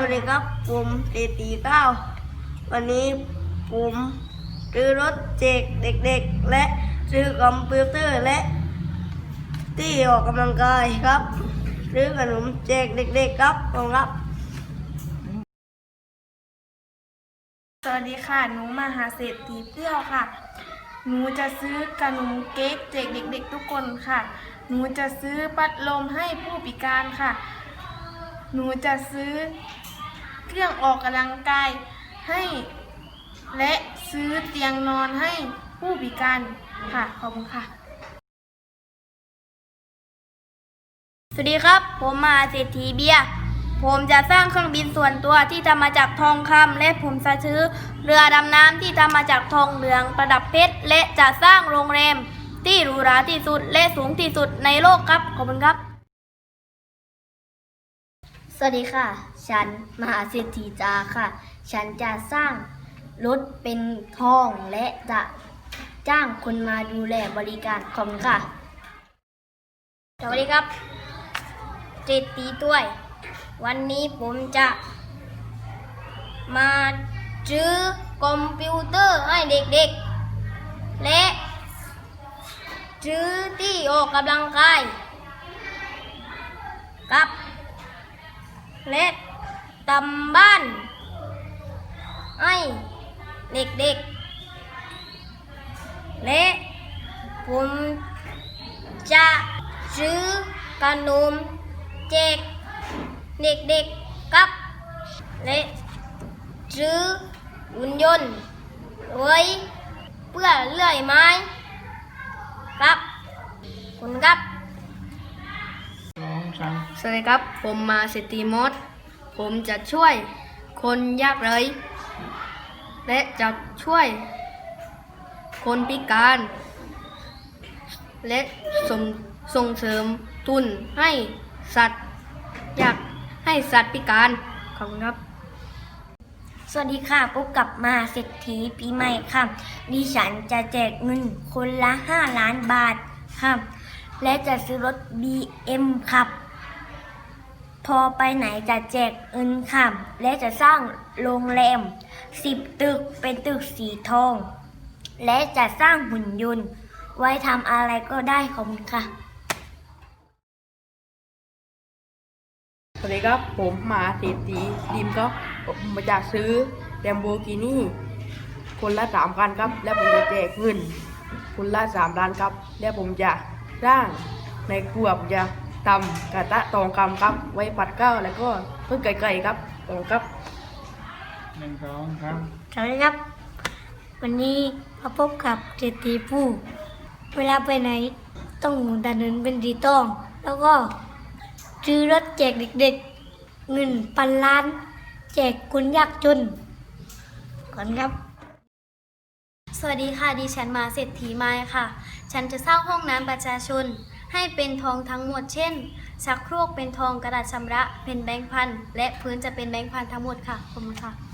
สวัสดีครับผมเตตีเก้าวันนี้ผมซื้อรถเจกเด็กๆ และซื้อคอมพิวเตอร์และ ที่ออกกำลังกายครับซื้อขนมแจกเด็กๆครับขอบครับ สวัสดีค่ะหนูมาหาเศรษฐีเปรี้ยวค่ะ หนูจะซื้อขนมเค้กแจกเด็ก ๆ ทุกคนค่ะ หนูจะซื้อพัดลมให้ผู้พิการค่ะ หนูจะซื้อ เครื่องออกกำลังกายให้ และซื้อเตียงนอนให้ผู้พิการค่ะ ขอบคุณค่ะ สวัสดีครับ ผมมาเศรษฐีเบียร์ผมจะสร้างเครื่องบินส่วนตัวที่ทำมาจากทองคำและผมจะซื้อเรือดำน้ำที่ทำมาจากทองเหลืองประดับเพชรและจะสร้างโรงแรมที่หรูหราที่สุดและสูงที่สุดในโลกครับ ขอบคุณครับ สวัสดีค่ะ ฉันมหาเศรษฐีจาค่ะ ฉันจะสร้างรถเป็นทองและจะจ้างคนมาดูแลบริการขอบคุณค่ะ สวัสดีครับเจตตีต้วย วันนี้ผมจะมาซื้อคอมพิวเตอร์ให้เด็กๆ และซื้อที่ออกกำลังกายกับ และทำบ้านให้เด็กๆ และผมจะซื้อขนมแจกเด็กๆกับ และซื้อหุ่นยนต์ไว้เพื่อเลื่อยไม้ครับขอบคุณครับ สวัสดีครับ ผมมาเศรษฐีมดผมจะช่วยคนยากไร้และจะช่วยคนพิการ และส่งส่งเสริมทุนให้สัตว์ อยากให้สัตว์พิการขอบคุณครับ สวัสดีค่ะพบกับมาเศรษฐีปีใหม่ค่ะดิฉันจะแจกเงินคนละ 5 ล้านบาทค่ะและจะซื้อรถ BM ครับ พอไปไหนจะแจกเงินค่ะและจะสร้างโรงแรม10ตึกเป็นตึกสีทอง และจะสร้างหุ่นยนต์ ไว้ทำอะไรก็ได้ขอบคุณค่ะ สวัสดีครับ ผมหมาเศรษฐีดิมครับผมมาจากซื้อแลมโบกินี่คนละสามคันครับ แล้วผมจะแจกเงินคนละสามล้านครับ แล้วผมจะสร้างในครัวผมจะ ทำกระทะทองคำครับ ไว้ผัดข้าวแล้วก็เพิ่งไก่ๆครับขอบคุณครับหนึ่งสองครับสวัสดีครับ วันนี้มาพบกับเศรษฐีผู้เวลาไปไหนต้องหมุนถนนเป็นสีทอง แล้วก็ซื้อรถแจกเด็กๆ เงินพันล้าน แจกคนยากจน ก่อนครับสวัสดีค่ะดิฉันมาเศรษฐีไม้ค่ะ ฉันจะสร้างห้องน้ำประชาชน ให้เป็นทองทั้งหมดเช่นชักโครกเป็นทองกระดาษชำระเป็นแบงค์พันและพื้นจะเป็นแบงค์พันทั้งหมดค่ะขอบคุณค่ะ